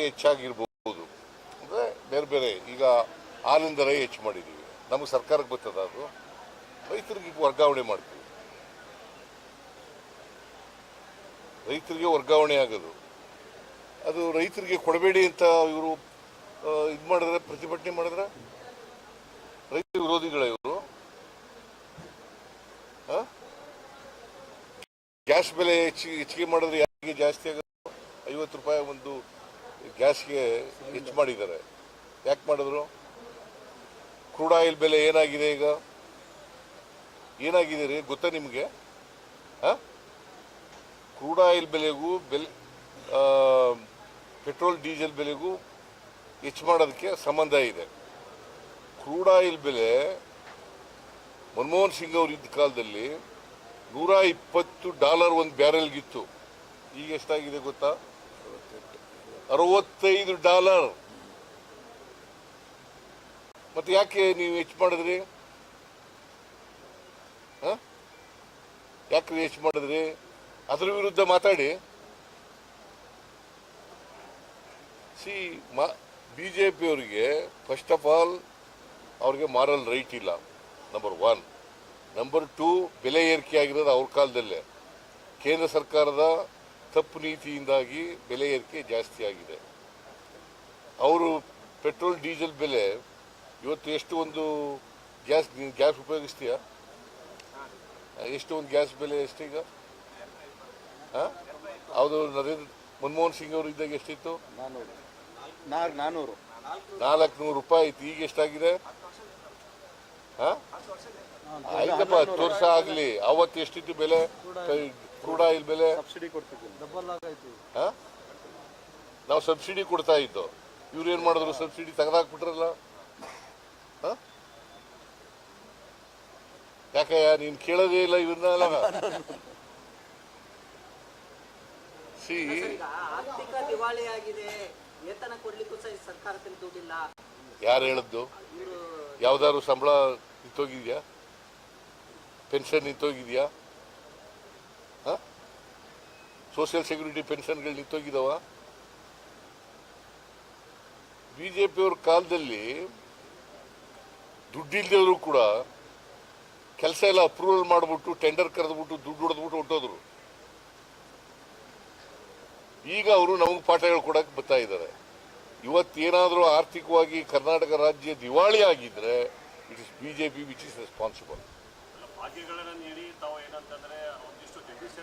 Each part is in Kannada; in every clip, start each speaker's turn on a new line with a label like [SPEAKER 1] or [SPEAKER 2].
[SPEAKER 1] ಹಾಗೆ ಹೆಚ್ಚಾಗಿರ್ಬೋದು. ಅಂದರೆ ಬೇರೆ ಬೇರೆ, ಈಗ ಹಾಲಿನ ದರ ಹೆಚ್ಚು ಮಾಡಿದ್ದೀವಿ. ನಮಗೆ ಸರ್ಕಾರಕ್ಕೆ ಬರ್ತದ ಅದು. ರೈತರಿಗೆ ವರ್ಗಾವಣೆ ಮಾಡ್ತೀವಿ. ರೈತರಿಗೆ ವರ್ಗಾವಣೆ ಆಗೋದು. ಅದು ರೈತರಿಗೆ ಕೊಡಬೇಡಿ ಅಂತ ಇವರು ಇದು ಮಾಡಿದ್ರೆ, ಪ್ರತಿಭಟನೆ ಮಾಡಿದ್ರೆ? ರೈತ ವಿರೋಧಿಗಳ ಇವರು? ಗ್ಯಾಸ್ ಬೆಲೆ ಹೆಚ್ಚಿಗೆ ಹೆಚ್ಚಿಗೆ ಮಾಡಿದ್ರೆ ಯಾರಿಗೆ ಜಾಸ್ತಿ ಆಗೋದು? ಐವತ್ತು ರೂಪಾಯಿ ಒಂದು ಗ್ಯಾಸ್ಗೆ ಹೆಚ್ಚು ಮಾಡಿದ್ದಾರೆ. ಯಾಕೆ ಮಾಡಿದ್ರು? ಕ್ರೂಡ್ ಆಯಿಲ್ ಬೆಲೆ ಏನಾಗಿದೆ ಈಗ? ಏನಾಗಿದೆ ರೀ ಗೊತ್ತಾ ನಿಮಗೆ? ಕ್ರೂಡ್ ಆಯಿಲ್ ಬೆಲೆಗೂ ಬೆಲೆ ಪೆಟ್ರೋಲ್, ಡೀಸೆಲ್ ಬೆಲೆಗೂ ಹೆಚ್ಚು ಮಾಡೋದಕ್ಕೆ ಸಂಬಂಧ ಇದೆ. ಕ್ರೂಡ್ ಆಯಿಲ್ ಬೆಲೆ, ಮನಮೋಹನ್ ಸಿಂಗ್ ಅವರು ಇದ್ದ ಕಾಲದಲ್ಲಿ ನೂರ ಇಪ್ಪತ್ತು ಡಾಲರ್ ಒಂದು ಬ್ಯಾರೆಲ್ಗಿತ್ತು. ಈಗ ಎಷ್ಟಾಗಿದೆ ಗೊತ್ತಾ? ಅರವತ್ತೈದು ಡಾಲರ್. ಮತ್ತೆ ಯಾಕೆ ನೀವು ಹೆಚ್ಚು ಮಾಡಿದ್ರಿ? ಯಾಕೆ ಹೆಚ್ಚು ಮಾಡಿದ್ರಿ? ಅದ್ರ ವಿರುದ್ಧ ಮಾತಾಡಿ. ಸಿ, ಮಾ ಬಿ ಜೆ ಪಿಯವರಿಗೆ ಫಸ್ಟ್ ಆಫ್ ಆಲ್ ಅವ್ರಿಗೆ ಮಾರಲ್ ರೈಟ್ ಇಲ್ಲ. ನಂಬರ್ ಒನ್ ನಂಬರ್ ಟೂ ಬೆಲೆ ಏರಿಕೆ ಆಗಿರೋದು ಅವ್ರ ಕಾಲದಲ್ಲೇ. ಕೇಂದ್ರ ಸರ್ಕಾರದ ತಪ್ಪು ನೀತಿಯಿಂದಾಗಿ ಬೆಲೆ ಏರಿಕೆ ಜಾಸ್ತಿ ಆಗಿದೆ. ಅವರು ಪೆಟ್ರೋಲ್ ಡೀಸೆಲ್ ಬೆಲೆ ಇವತ್ತು ಎಷ್ಟು ಒಂದು ಗ್ಯಾಸ್ ನೀನು ಗ್ಯಾಸ್ ಉಪಯೋಗಿಸ್ತೀಯಾ? ಎಷ್ಟು ಒಂದು ಗ್ಯಾಸ್ ಬೆಲೆ ಎಷ್ಟೀಗ ಹಾಂ? ಹೌದು ನರೇಂದ್ರ ಮನಮೋಹನ್ ಸಿಂಗ್ ಅವರು ಇದ್ದಾಗ ಎಷ್ಟಿತ್ತು?
[SPEAKER 2] ನಾನ್ನೂರು ನಾಲ್ಕು
[SPEAKER 1] ನೂರು ರೂಪಾಯಿ ಇತ್ತು ಈಗ ಎಷ್ಟಾಗಿದೆ? ಹಾ? ಆಯ್ತಪ್ಪ ಹತ್ತು ವರ್ಷ ಆಗಲಿ. ಅವತ್ತು ಎಷ್ಟಿತ್ತು ಬೆಲೆ? ಕ್ರೂಡ್ ಆಯಿಲ್ ಬೆಲೆ
[SPEAKER 2] ಸಬ್ಸಿಡಿ ಕೊಡ್ತಿದ್ವಿ ಡಬಲ್ ಆಗೈತಿ
[SPEAKER 1] ಹಾ? ನಾವು ಸಬ್ಸಿಡಿ ಕೊಡ್ತಾ ಇದ್ದೋ? ಇವ್ರು ಏನ್ ಮಾಡಿದ್ರು? ಸಬ್ಸಿಡಿ ತೆಗೆದಾಕ್ಬಿಟ್ರಲ್ಲ? ಹಾ? ಯಾಕಯ್ಯ ನೀನ್ ಕೇಳೋದೇ ಇಲ್ಲ ಇವ್ರನ್ನ ಸಿ.
[SPEAKER 3] ಆರ್ಥಿಕ ದಿವಾಳಿ ಆಗಿದೆ. ವೇತನ ಕೊಡ್ಲಿಕ್ಕೂ ಸಹ ಈ ಸರ್ಕಾರದಲ್ಲಿ ದುಡ್ಡಿಲ್ಲ.
[SPEAKER 1] ಯಾರು ಹೇಳಿದ್ದು? ಯಾವ್ದಾದ್ರು ಸಂಬಳ ನಿಂತೋಗಿದ್ಯಾ? ಪೆನ್ಷನ್ ನಿಂತೋಗಿದ್ಯಾ? ಸೋಷಿಯಲ್ ಸೆಕ್ಯೂರಿಟಿ ಪೆನ್ಷನ್ಗಳು ನಿಂತೋಗಿದ್ದಾವ ಬಿ ಜೆ ಪಿಯವ್ರ ಕಾಲದಲ್ಲಿ ದುಡ್ಡಿಲ್ದವರು ಕೂಡ ಕೆಲಸ ಎಲ್ಲ ಅಪ್ರೂವಲ್ ಮಾಡಿಬಿಟ್ಟು ಟೆಂಡರ್ ಕರೆದ್ಬಿಟ್ಟು ದುಡ್ಡು ಹೊಡೆದ್ಬಿಟ್ಟು ಹೊಟ್ಟೋದ್ರು ಈಗ ಅವರು ನಮಗೆ ಪಾಠ ಹೇಳ್ಕೊಡಕ್ಕೆ ಬರ್ತಾ ಇದ್ದಾರೆ. ಇವತ್ತೇನಾದರೂ ಆರ್ಥಿಕವಾಗಿ ಕರ್ನಾಟಕ ರಾಜ್ಯ ದಿವಾಳಿ ಆಗಿದ್ರೆ it is P which is responsible
[SPEAKER 4] ಬಾಕಿಗಳನ್ನು ನೀಡಿ ತಾವು ಏನಂತಂದ್ರೆ ಒಂದಿಷ್ಟು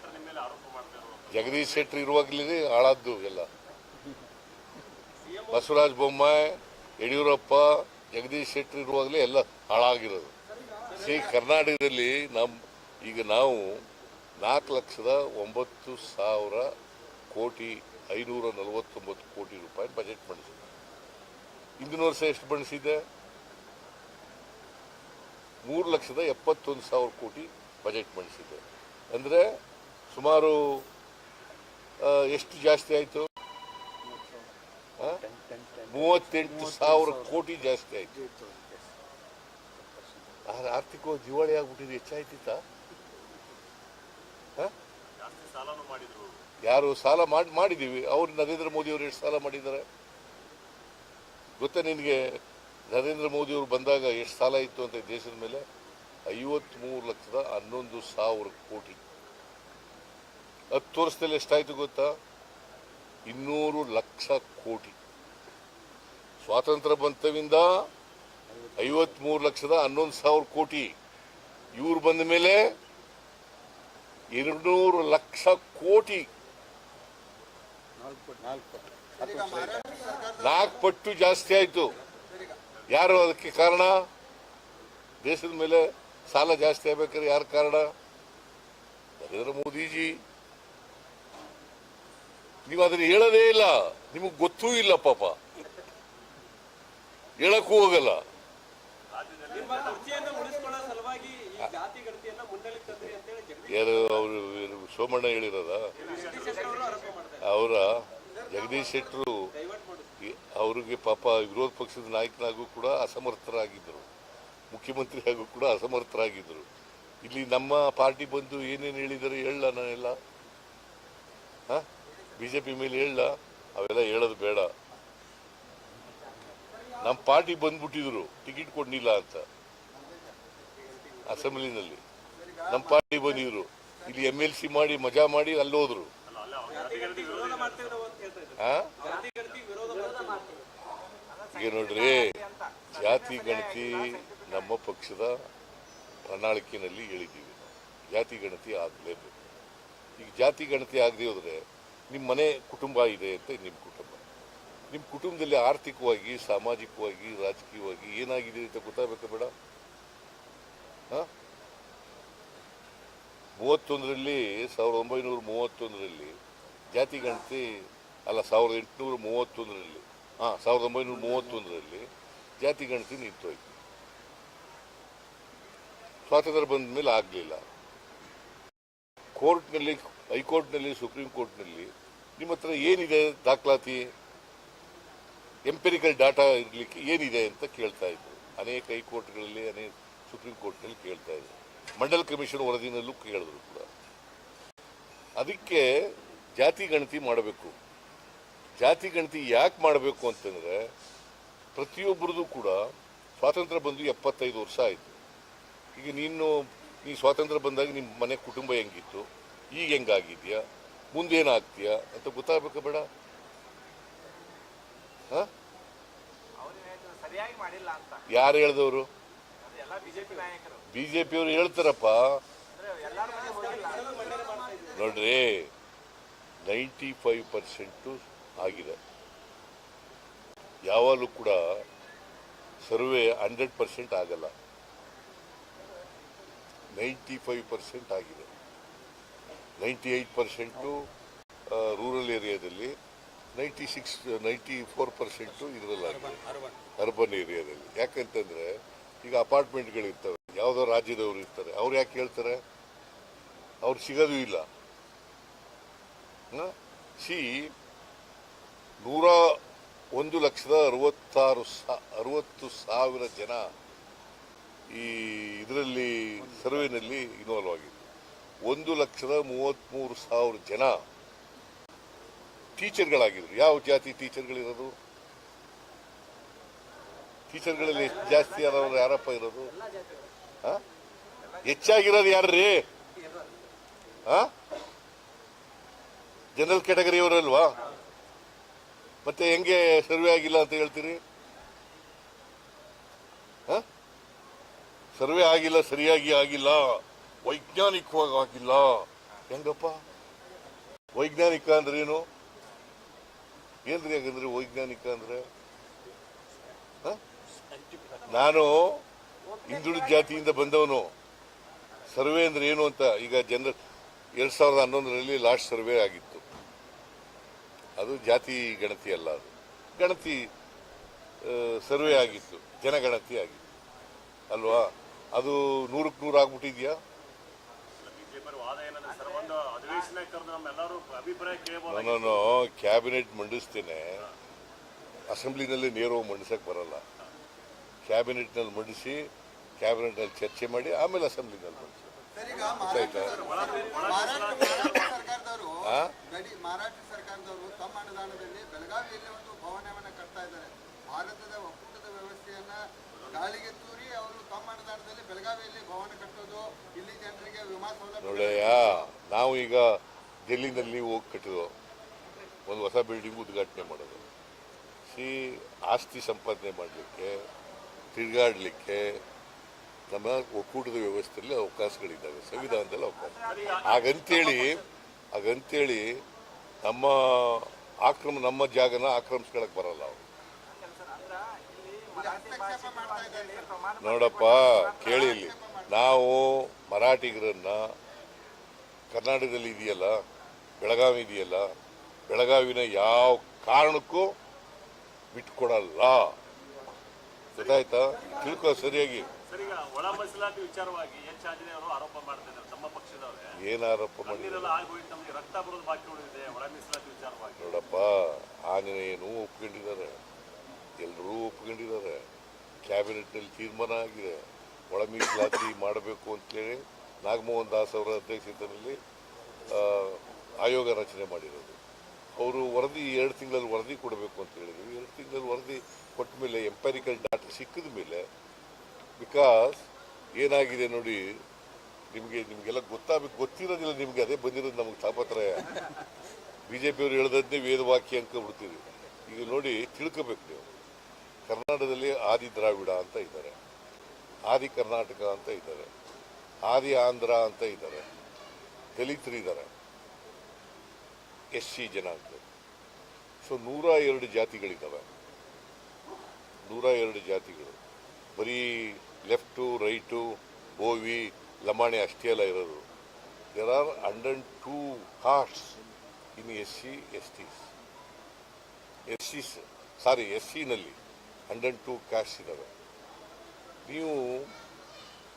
[SPEAKER 4] ನಿಮ್ಮ ಮೇಲೆ ಆರೋಪ ಮಾಡ್ತಾರೆ
[SPEAKER 1] ಜಗದೀಶ್ ಶೆಟ್ಟರ್ ಇರುವಾಗಲೇ ಹಾಳಾದ್ದು ಎಲ್ಲ. ಬಸವರಾಜ ಬೊಮ್ಮಾಯಿ, ಯಡಿಯೂರಪ್ಪ, ಜಗದೀಶ್ ಶೆಟ್ಟರ್ ಇರುವಾಗಲೇ ಎಲ್ಲ ಹಾಳಾಗಿರೋದು. ಸಿ ಕರ್ನಾಟಕದಲ್ಲಿ ನಮ್ಮ ಈಗ ನಾವು ನಾಲ್ಕು ಲಕ್ಷದ ಒಂಬತ್ತು ಸಾವಿರ ಕೋಟಿ ಐನೂರ ನಲವತ್ತೊಂಬತ್ತು ಕೋಟಿ ರೂಪಾಯಿ ಬಜೆಟ್ ಮಂಡಿಸಿದೆ ಹಿಂದಿನ ವರ್ಷ ಎಷ್ಟು ಬಣಿಸಿದೆ ಮೂರು ಲಕ್ಷದ ಎಪ್ಪತ್ತೊಂದು ಸಾವಿರ ಕೋಟಿ ಬಜೆಟ್ ಮಂಡಿಸಿದೆ ಅಂದರೆ ಸುಮಾರು ಎಷ್ಟು ಜಾಸ್ತಿ ಆಯಿತು? ಮೂವತ್ತೆಂಟು ಸಾವಿರ ಕೋಟಿ ಜಾಸ್ತಿ ಆಯಿತು. ಆರ್ಥಿಕವಾಗಿ ದಿವಾಳಿ ಆಗ್ಬಿಟ್ಟಿದೆ, ಹೆಚ್ಚಾಯ್ತಿತ್ತ? ಯಾರು ಸಾಲ ಮಾಡಿ ಮಾಡಿದ್ದೀವಿ ಅವ್ರು ನರೇಂದ್ರ ಮೋದಿ ಅವರು ಎಷ್ಟು ಸಾಲ ಮಾಡಿದ್ದಾರೆ? ಗೊತ್ತಾ ನಿನಗೆ? ನರೇಂದ್ರ ಮೋದಿ ಅವರು ಬಂದಾಗ ಎಷ್ಟು ಸಾಲ ಇತ್ತು ಅಂತ ದೇಶದ ಮೇಲೆ? ಐವತ್ಮೂರು ಲಕ್ಷದ ಹನ್ನೊಂದು ಸಾವಿರ ಕೋಟಿ. ಹತ್ತು ವರ್ಷದಲ್ಲಿ ಎಷ್ಟಾಯ್ತು ಗೊತ್ತಾ? ಇನ್ನೂರು ಲಕ್ಷ ಕೋಟಿ. ಸ್ವಾತಂತ್ರ್ಯ ಬಂತವಿಂದ ಐವತ್ಮೂರು ಲಕ್ಷದ ಹನ್ನೊಂದು ಸಾವಿರ ಕೋಟಿ. ಇವ್ರು ಬಂದ ಮೇಲೆ ಎರಡ್ನೂರು ಲಕ್ಷ ಕೋಟಿ.
[SPEAKER 2] ನಾಲ್ಕು ಪಟ್ಟು
[SPEAKER 1] ಜಾಸ್ತಿ ಆಯಿತು. ಯಾರು ಅದಕ್ಕೆ ಕಾರಣ? ದೇಶದ ಮೇಲೆ ಸಾಲ ಜಾಸ್ತಿ ಆಗ್ಬೇಕಾದ್ರೆ ಯಾರು ಕಾರಣ? ನರೇಂದ್ರ ಮೋದಿಜಿ. ನೀವು ಅದನ್ನ ಹೇಳದೇ ಇಲ್ಲ. ನಿಮಗೆ ಗೊತ್ತೂ ಇಲ್ಲ ಪಾಪ. ಹೇಳಕ್ಕೂ ಹೋಗಲ್ಲ. ಯಾರು ಅವರು ಸೋಮಣ್ಣ ಹೇಳಿರೋದ?
[SPEAKER 5] ಅವರು?
[SPEAKER 1] ಜಗದೀಶ್ ಶೆಟ್ಟರು ಅವರಿಗೆ ಪಾಪ ವಿರೋಧ ಪಕ್ಷದ ನಾಯಕನಾಗೂ ಕೂಡ ಅಸಮರ್ಥರಾಗಿದ್ದರು. ಮುಖ್ಯಮಂತ್ರಿ ಆಗೂ ಕೂಡ ಅಸಮರ್ಥರಾಗಿದ್ದರು. ಇಲ್ಲಿ ನಮ್ಮ ಪಾರ್ಟಿ ಬಂದು ಏನೇನು ಹೇಳಿದ್ದಾರೆ ಹೇಳಲ್ಲ ನಾನೆಲ್ಲ. ಹಾಂ? ಬಿ ಜೆ ಪಿ ಮೇಲೆ ಹೇಳ, ಅವೆಲ್ಲ ಹೇಳೋದು ಬೇಡ. ನಮ್ಮ ಪಾರ್ಟಿ ಬಂದ್ಬಿಟ್ಟಿದ್ರು, ಟಿಕೆಟ್ ಕೊಡಲಿಲ್ಲ ಅಂತ. ಅಸೆಂಬ್ಲಿನಲ್ಲಿ. ನಮ್ಮ ಪಾರ್ಟಿ ಬಂದಿದ್ರು. ಇಲ್ಲಿ ಎಂ ಎಲ್ ಸಿ ಮಾಡಿ, ಮಜಾ ಮಾಡಿ ಅಲ್ಲಿ ಹೋದ್ರು
[SPEAKER 4] ಅಲ್ಲ ಅಲ್ಲ ಜಾತಿ ಗಣತಿ
[SPEAKER 5] ವಿರೋಧ ಮಾಡ್ತೇವೆ ಅಂತ ಹೇಳ್ತಾ ಜಾತಿ ಗಣತಿ ವಿರೋಧ ಮಾಡ್ತೇವೆ
[SPEAKER 1] ಈಗ ನೋಡ್ರಿ, ಜಾತಿ, ಗಣತಿ ನಮ್ಮ ಪಕ್ಷದ ಪ್ರಣಾಳಿಕೆಯಲ್ಲಿ ಹೇಳಿದ್ದೀವಿ. ಜಾತಿ, ಗಣತಿ ಆಗಲೇಬೇಕು. ಈಗ ಜಾತಿ, ಗಣತಿ ಆಗದೆ ಹೋದ್ರೆ ನಿಮ್ಮ ಮನೆ ಕುಟುಂಬ ಇದೆ ಅಂತ ನಿಮ್ಮ ಕುಟುಂಬ. ನಿಮ್ಮ ಕುಟುಂಬದಲ್ಲಿ ಆರ್ಥಿಕವಾಗಿ, ಸಾಮಾಜಿಕವಾಗಿ, ರಾಜಕೀಯವಾಗಿ ಏನಾಗಿದೆ ಅಂತ ಗೊತ್ತಾಗಬೇಕು ಬೇಡ ಹಾಂ? ಮೂವತ್ತೊಂದರಲ್ಲಿ, ಸಾವಿರದ ಒಂಬೈನೂರ ಮೂವತ್ತೊಂದರಲ್ಲಿ ಜಾತಿ ಗಣತಿ, ಅಲ್ಲ, ಸಾವಿರದ ಎಂಟುನೂರ ಮೂವತ್ತೊಂದರಲ್ಲಿ, ಹಾಂ, ಸಾವಿರದ ಒಂಬೈನೂರ ಮೂವತ್ತೊಂದರಲ್ಲಿ ಜಾತಿ ಗಣತಿ ನಿಂತೋಯ್ತು. ಸ್ವಾತಂತ್ರ್ಯ ಬಂದ ಮೇಲೆ ಆಗಲಿಲ್ಲ. ಕೋರ್ಟ್ನಲ್ಲಿ, ಹೈಕೋರ್ಟ್ನಲ್ಲಿ, ಸುಪ್ರೀಂ ಕೋರ್ಟ್ನಲ್ಲಿ ನಿಮ್ಮ ಹತ್ರ ಏನಿದೆ ದಾಖಲಾತಿ? ಎಂಪೆರಿಕಲ್ ಡಾಟಾ ಇರಲಿಕ್ಕೆ ಏನಿದೆ ಅಂತ ಕೇಳ್ತಾ ಇದ್ರು. ಅನೇಕ ಹೈಕೋರ್ಟ್ಗಳಲ್ಲಿ, ಅನೇಕ ಸುಪ್ರೀಂ ಕೋರ್ಟ್ನಲ್ಲಿ ಕೇಳ್ತಾ ಇದ್ರು. ಮಂಡಲ್ ಕಮಿಷನ್ ವರದಿನಲ್ಲೂ ಕೇಳಿದ್ರು ಕೂಡ. ಅದಕ್ಕೆ ಜಾತಿ ಗಣತಿ ಮಾಡಬೇಕು. ಜಾತಿ ಗಣತಿ ಯಾಕೆ ಮಾಡಬೇಕು ಅಂತಂದರೆ ಪ್ರತಿಯೊಬ್ಬರದ್ದು ಕೂಡ ಸ್ವಾತಂತ್ರ್ಯ ಬಂದು ಎಪ್ಪತ್ತೈದು ವರ್ಷ ಆಯಿತು. ಈಗ ನೀನು ನೀ ಸ್ವಾತಂತ್ರ್ಯ ಬಂದಾಗ ನಿಮ್ಮ ಮನೆ ಕುಟುಂಬ ಹೆಂಗಿತ್ತು? ಈಗ ಹೆಂಗಾಗಿದ್ಯಾ? ಮುಂದೇನಾಗ್ತೀಯಾ ಅಂತ ಗೊತ್ತಾಗಬೇಕು ಬೇಡ. ಯಾರು ಹೇಳ್ದವರು?
[SPEAKER 6] ಬಿ ಜೆ
[SPEAKER 1] ಬಿಜೆಪಿಯವರು ಹೇಳ್ತಾರಪ್ಪ. ನೋಡ್ರಿ ನೈಂಟಿ ಫೈವ್ ಪರ್ಸೆಂಟು ಆಗಿದೆ. ಯಾವಾಗಲೂ ಕೂಡ ಸರ್ವೆ ಹಂಡ್ರೆಡ್ ಪರ್ಸೆಂಟ್ ಆಗಲ್ಲ. ನೈಂಟಿ ಫೈವ್ ಪರ್ಸೆಂಟ್ ಆಗಿದೆ. ನೈಂಟಿ ಏಯ್ಟ್ ಪರ್ಸೆಂಟು ರೂರಲ್ ಏರಿಯಾದಲ್ಲಿ ninety six, ninety four percent ಇದರಲ್ಲಾಗಿದೆ. Urban ಏರಿಯಾದಲ್ಲಿ ಯಾಕಂತಂದರೆ, ಈಗ ಅಪಾರ್ಟ್ಮೆಂಟ್ಗಳಿರ್ತವೆ, ಯಾವುದೋ ರಾಜ್ಯದವರು ಇರ್ತಾರೆ. ಅವ್ರು ಯಾಕೆ ಹೇಳ್ತಾರೆ? ಅವ್ರು ಸಿಗೋದು ಇಲ್ಲ. ಸಿ, ನೂರ ಒಂದು ಲಕ್ಷದ ಅರವತ್ತಾರು ಸಾ, ಅರವತ್ತು ಸಾವಿರ ಜನ ಈ ಇದರಲ್ಲಿ ಸರ್ವೆನಲ್ಲಿ ಇನ್ವಾಲ್ವ್ ಆಗಿದೆ ಒಂದು ಲಕ್ಷದ ಮೂವತ್ತ್ಮೂರು ಸಾವಿರ ಜನ ಟೀಚರ್ಗಳಾಗಿದ್ರು. ಯಾವ ಜಾತಿ ಟೀಚರ್ಗಳಿರೋದು? ಟೀಚರ್ಗಳಲ್ಲಿ ಎಷ್ಟು ಜಾಸ್ತಿ ಆದವರು ಯಾರಪ್ಪ ಇರೋದು? ಹೆಚ್ಚಾಗಿರೋದು ಯಾರ್ರೀ? ಆ ಜನರಲ್ ಕ್ಯಾಟಗರಿಯವರಲ್ವಾ ಮತ್ತೆ ಹೆಂಗೆ ಸರ್ವೆ ಆಗಿಲ್ಲ ಅಂತ ಹೇಳ್ತೀರಿ? ಸರ್ವೆ ಆಗಿಲ್ಲ, ಸರಿಯಾಗಿ ಆಗಿಲ್ಲ, ವೈಜ್ಞಾನಿಕವಾಗಿ ಆಗಿಲ್ಲ. ಹೆಂಗಪ್ಪ? ವೈಜ್ಞಾನಿಕ ಅಂದ್ರೆ ಏನು? ಏನ್ರಿ ಹಾಗಂದ್ರೆ ವೈಜ್ಞಾನಿಕ ಅಂದ್ರೆ? ನಾನು ಹಿಂದುಳಿದ ಜಾತಿಯಿಂದ ಬಂದವನು. ಸರ್ವೆ ಅಂದ್ರೆ ಏನು ಅಂತ ಈಗ ಜನರ, ಎರಡ್ ಸಾವಿರದ ಹನ್ನೊಂದರಲ್ಲಿ ಲಾಸ್ಟ್ ಸರ್ವೆ ಆಗಿತ್ತು. ಅದು ಜಾತಿ ಗಣತಿ ಅಲ್ಲ ಅದು. ಗಣತಿ ಸರ್ವೆ ಆಗಿತ್ತು. ಜನಗಣತಿ ಆಗಿತ್ತು. ಅಲ್ವಾ? ಅದು ನೂರಕ್ಕೆ ನೂರು ಆಗ್ಬಿಟ್ಟಿದ್ಯಾ? ನಾನು ಕ್ಯಾಬಿನೆಟ್ ಮಂಡಿಸ್ತೇನೆ. ಅಸೆಂಬ್ಲಿನಲ್ಲಿ ನೇರವಾಗಿ ಮಂಡಿಸಕ್ಕೆ ಬರಲ್ಲ. ಕ್ಯಾಬಿನೆಟ್ನಲ್ಲಿ ಮಂಡಿಸಿ ಕ್ಯಾಬಿನೆಟ್ನಲ್ಲಿ ಚರ್ಚೆ ಮಾಡಿ ಆಮೇಲೆ ಅಸೆಂಬ್ಲಿನಲ್ಲಿ ಮಂಡಿಸಿ. ಗೊತ್ತಾಯ್ತಾ
[SPEAKER 2] ಮಹಾರಾಷ್ಟ್ರ ಮಹಾರಾಷ್ಟ್ರ ಸರ್ಕಾರದವರು ಗಡಿ ಮಹಾರಾಷ್ಟ್ರ ಸರ್ಕಾರದವರು ತಮ್ಮ ಅನುದಾನದಲ್ಲಿ ಬೆಳಗಾವಿಯಲ್ಲಿ ಒಂದು ಭವನವನ್ನ ಕಟ್ತಾ ಇದ್ದಾರೆ. ಭಾರತದ ಒಕ್ಕೂಟದ ವ್ಯವಸ್ಥೆಯನ್ನ ಗಾಳಿಗೆ
[SPEAKER 1] ನೋಡಯ್ಯ ನಾವು ಈಗ ಡೆಲ್ಲಿನಲ್ಲಿ ಹೋಗಿ ಕಟ್ಟಿದೋ, ಒಂದು ಹೊಸ ಬಿಲ್ಡಿಂಗ್ ಉದ್ಘಾಟನೆ ಮಾಡೋದು. ಸಿ ಆಸ್ತಿ ಸಂಪಾದನೆ ಮಾಡಲಿಕ್ಕೆ, ತಿರುಗಾಡಲಿಕ್ಕೆ ನಮ್ಮ ಒಕ್ಕೂಟದ ವ್ಯವಸ್ಥೆಯಲ್ಲಿ ಅವಕಾಶಗಳಿದ್ದಾವೆ, ಸಂವಿಧಾನದಲ್ಲಿ ಅವಕಾಶ. ಹಾಗಂತೇಳಿ ಹಾಗಂತೇಳಿ ನಮ್ಮ ಆಕ್ರಮ, ನಮ್ಮ ಜಾಗನ ಆಕ್ರಮಿಸ್ಕೊಳಕ್ ಬರಲ್ಲ ಅವರು. ನೋಡಪ್ಪ ಕೇಳಿ ಇಲ್ಲಿ. ನಾವು ಮರಾಠಿಗರನ್ನ ಕರ್ನಾಟಕದಲ್ಲಿ ಇದೆಯಲ್ಲ ಬೆಳಗಾವಿ ಇದೆಯಲ್ಲ ಬೆಳಗಾವಿನ ಯಾವ ಕಾರಣಕ್ಕೂ ಬಿಟ್ಕೊಡಲ್ಲ. ಗೊತ್ತಾಯ್ತಾ? ತಿಳ್ಕೊ ಸರಿಯಾಗಿ. ಏನ್ ಆರೋಪ ಮಾಡಿ
[SPEAKER 4] ನೀರೆಲ್ಲ ಆಗೋಯ್ತು ನಮಗೆ ರಕ್ತ ಬರೋದು ಬಾಕಿ ಉಳಿದಿದೆ ಒಳ ವಿಚಾರವಾಗಿ.
[SPEAKER 1] ನೋಡಪ್ಪ ಆಂಜನೇಯನು ಒಪ್ಕೊಂಡಿದ್ದಾರೆ. ಎಲ್ಲರೂ ಒಪ್ಕೊಂಡಿದ್ದಾರೆ. ಕ್ಯಾಬಿನೆಟ್ನಲ್ಲಿ ತೀರ್ಮಾನ ಆಗಿದೆ. ಒಳ ಮೀಸಲಾತಿ ಮಾಡಬೇಕು ಅಂತೇಳಿ ನಾಗಮೋಹನ್ ದಾಸ್ ಅವರ ಅಧ್ಯಕ್ಷತೆಯಲ್ಲಿ ಆಯೋಗ ರಚನೆ ಮಾಡಿರೋದು. ಅವರು ವರದಿ ಎರಡು ತಿಂಗಳಲ್ಲಿ ವರದಿ ಕೊಡಬೇಕು ಅಂತ ಹೇಳಿದ್ರು. ಎರಡು ತಿಂಗಳಲ್ಲಿ ವರದಿ ಕೊಟ್ಟ ಮೇಲೆ ಎಂಪೈರಿಕಲ್ ಡಾಟಾ ಸಿಕ್ಕಿದ ಮೇಲೆ ಬಿಕಾಸ್ ಏನಾಗಿದೆ ನೋಡಿ ನಿಮಗೆ ನಿಮಗೆಲ್ಲ ಗೊತ್ತಾಗಬೇಕು ಗೊತ್ತಿರೋದಿಲ್ಲ ನಿಮಗೆ ಅದೇ ಬಂದಿರೋದು ನಮಗೆ ತಾಪತ್ರಯ. ಬಿ ಜೆ ಪಿಯವರು ಹೇಳ್ದದ್ದೇ ವೇದವಾಕ್ಯ ಬಿಡ್ತೀವಿ ಈಗ ನೋಡಿ ತಿಳ್ಕೋಬೇಕು ನೀವು. ಕರ್ನಾಟಕದಲ್ಲಿ ಆದಿ ದ್ರಾವಿಡ ಅಂತ ಇದ್ದಾರೆ. ಆದಿ ಕರ್ನಾಟಕ ಅಂತ ಇದ್ದಾರೆ. ಆದಿ ಆಂಧ್ರ ಅಂತ ಇದ್ದಾರೆ. ದಲಿತರಿದ್ದಾರೆ ಎಸ್ ಸಿ ಜನಾಂಗ. ಸೊ ನೂರ ಎರಡು ಜಾತಿಗಳಿದ್ದಾವೆ. ನೂರ ಎರಡು ಜಾತಿಗಳು. ಬರೀ ಲೆಫ್ಟು, ರೈಟು ಬೋವಿ ಲಮಾಣಿ ಅಷ್ಟೇ ಅಲ್ಲ ಇರೋದು. There are hundred two castes in S C S Ts S C sorry S ಸಿನಲ್ಲಿ hundred two caste ಇದ್ದಾವೆ ನೀವು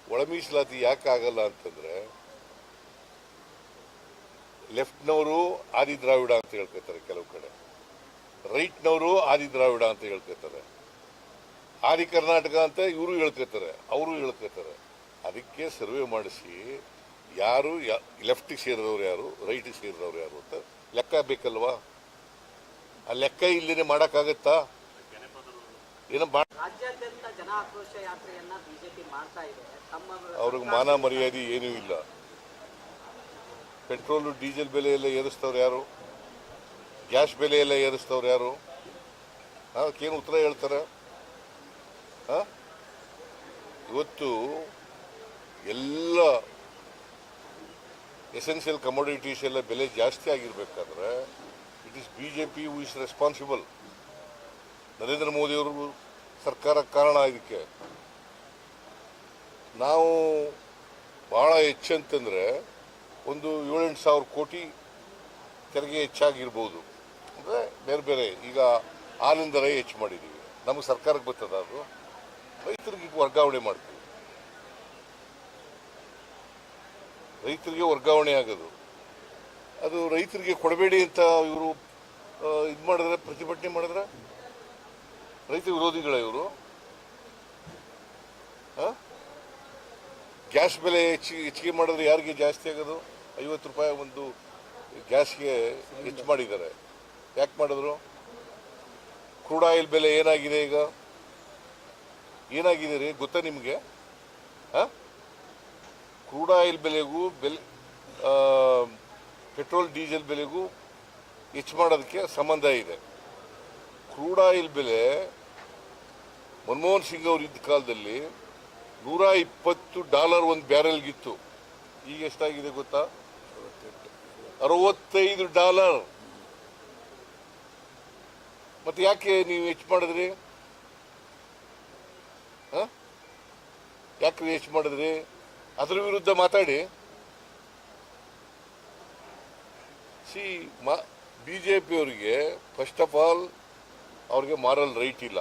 [SPEAKER 1] ಒಳ ಮೀಸಲಾತಿ ಯಾಕೆ ಆಗಲ್ಲ ಅಂತಂದ್ರೆ ಲೆಫ್ಟ್ನವರು ಆದಿ ದ್ರಾವಿಡ ಅಂತ ಹೇಳ್ಕೊತಾರೆ ಕೆಲವು ಕಡೆ. ರೈಟ್ನವರು ಆದಿ ದ್ರಾವಿಡ ಅಂತ ಹೇಳ್ಕೊತಾರೆ ಆದಿ ಕರ್ನಾಟಕ ಅಂತ ಇವರು ಹೇಳ್ಕೊತಾರೆ ಅವರು ಹೇಳ್ಕೊತಾರೆ ಅದಕ್ಕೆ ಸರ್ವೆ ಮಾಡಿಸಿ ಯಾರು ಲೆಫ್ಟಿಗೆ ಸೇರಿದವ್ರು ಯಾರು ರೈಟಿಗೆ ಸೇರಿದವ್ರು ಯಾರು ಅಂತ ಲೆಕ್ಕ ಬೇಕಲ್ವಾ? ಆ ಲೆಕ್ಕ ಇಲ್ಲದೆ ಮಾಡೋಕ್ಕಾಗತ್ತಾ ಏನೋ ಮಾ
[SPEAKER 3] ರಾಜ್ಯಾದ್ಯಂತ ಜನ ಆಕ್ರೋಶ ಯಾತ್ರೆಯನ್ನ ಬಿಜೆಪಿ ಮಾಡ್ತಾ ಇದೆ ತಮ್ಮ
[SPEAKER 1] ಅವ್ರಿಗೆ ಮಾನ ಮರ್ಯಾದೆ ಏನೂ ಇಲ್ಲ. ಪೆಟ್ರೋಲು ಡೀಸೆಲ್ ಬೆಲೆ ಎಲ್ಲ ಏರಿಸ್ತವ್ರು ಯಾರು? ಗ್ಯಾಸ್ ಬೆಲೆ ಎಲ್ಲ ಏರಿಸ್ತವ್ರು ಯಾರು? ಅದಕ್ಕೇನು ಉತ್ತರ ಹೇಳ್ತಾರೆ? ಹಾಂ? ಇವತ್ತು ಎಲ್ಲ ಎಸೆನ್ಷಿಯಲ್ ಕಮೋಡಿಟೀಸ್ ಎಲ್ಲ ಬೆಲೆ ಜಾಸ್ತಿ ಆಗಿರ್ಬೇಕಾದ್ರೆ it is B J P who is responsible Narendra ಮೋದಿಯವರು ಸರ್ಕಾರ ಕಾರಣ ಇದಕ್ಕೆ. ನಾವು ಭಾಳ ಹೆಚ್ಚಂತಂದರೆ ಒಂದು ಏಳೆಂಟು ಸಾವಿರ ಕೋಟಿ ತೆರಿಗೆ ಹೆಚ್ಚಾಗಿರ್ಬೋದು. ಅಂದರೆ ಬೇರೆ ಬೇರೆ, ಈಗ ಆನಂದ ರೈ ಹೆಚ್ಚು ಮಾಡಿದ್ದೀವಿ ನಮಗೆ ಸರ್ಕಾರಕ್ಕೆ ಬರ್ತದ ಅದು? ರೈತರಿಗೆ ವರ್ಗಾವಣೆ ಮಾಡ್ತೀವಿ. ರೈತರಿಗೆ ವರ್ಗಾವಣೆ ಆಗೋದು. ಅದು ರೈತರಿಗೆ ಕೊಡಬೇಡಿ ಅಂತ ಇವರು ಇದು ಮಾಡಿದ್ರೆ, ಪ್ರತಿಭಟನೆ ಮಾಡಿದ್ರೆ ರೈತ ವಿರೋಧಿಗಳ ಇವರು? ಗ್ಯಾಸ್ ಬೆಲೆ ಹೆಚ್ಚಿಗೆ ಹೆಚ್ಚಿಗೆ ಮಾಡಿದ್ರೆ ಯಾರಿಗೆ ಜಾಸ್ತಿ ಆಗೋದು? ಐವತ್ತು ರೂಪಾಯಿ ಒಂದು ಗ್ಯಾಸ್ಗೆ ಹೆಚ್ಚು ಮಾಡಿದ್ದಾರೆ. ಯಾಕೆ ಮಾಡಿದ್ರು? ಕ್ರೂಡ್ ಆಯಿಲ್ ಬೆಲೆ ಏನಾಗಿದೆ ಈಗ? ಏನಾಗಿದೆ ರೀ? ಗೊತ್ತಾ ನಿಮಗೆ? ಕ್ರೂಡ್ ಆಯಿಲ್ ಬೆಲೆಗೂ ಬೆಲೆ ಪೆಟ್ರೋಲ್, ಡೀಸೆಲ್ ಬೆಲೆಗೂ ಹೆಚ್ಚು ಮಾಡೋದಕ್ಕೆ ಸಂಬಂಧ ಇದೆ. ಕ್ರೂಡ್ ಆಯಿಲ್ ಬೆಲೆ ಮನಮೋಹನ್ ಸಿಂಗ್ ಅವರು ಇದ್ದ ಕಾಲದಲ್ಲಿ ನೂರ ಇಪ್ಪತ್ತು ಡಾಲರ್ ಒಂದು ಬ್ಯಾರೆಲ್ಗಿತ್ತು ಈಗ ಎಷ್ಟಾಗಿದೆ ಗೊತ್ತಾ? ಅರವತ್ತೈದು ಡಾಲರ್. ಮತ್ತೆ ಯಾಕೆ ನೀವು ಹೆಚ್ಚು ಮಾಡಿದ್ರಿ? ಯಾಕೆ ಹೆಚ್ಚು ಮಾಡಿದ್ರಿ? ಅದ್ರ ವಿರುದ್ಧ ಮಾತಾಡಿ. ಸಿ, ಮಾ ಬಿ ಜೆ ಪಿಯವರಿಗೆ ಫಸ್ಟ್ ಆಫ್ ಆಲ್ ಅವ್ರಿಗೆ ಮಾರಲ್ ರೈಟ್ ಇಲ್ಲ.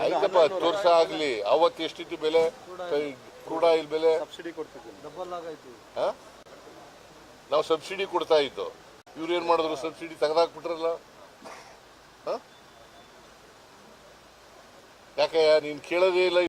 [SPEAKER 1] ಆಯ್ತಪ್ಪ ಹತ್ತು ವರ್ಷ ಆಗಲಿ ಅವತ್ತು ಎಷ್ಟಿತ್ತು ಬೆಲೆ? ಕ್ರೂಡ್ ಆಯಿಲ್ ಬೆಲೆ?
[SPEAKER 2] ಸಬ್ಸಿಡಿ
[SPEAKER 1] ನಾವು ಸಬ್ಸಿಡಿ ಕೊಡ್ತಾ ಇದ್ದು. ಇವ್ರು ಏನ್ ಮಾಡಿದ್ರು? ಸಬ್ಸಿಡಿ ತೆಗೆದಾಕ್ಬಿಟ್ರಲ್ಲ? ಯಾಕೆ ನೀನು ಕೇಳೋದೇ ಇಲ್ಲ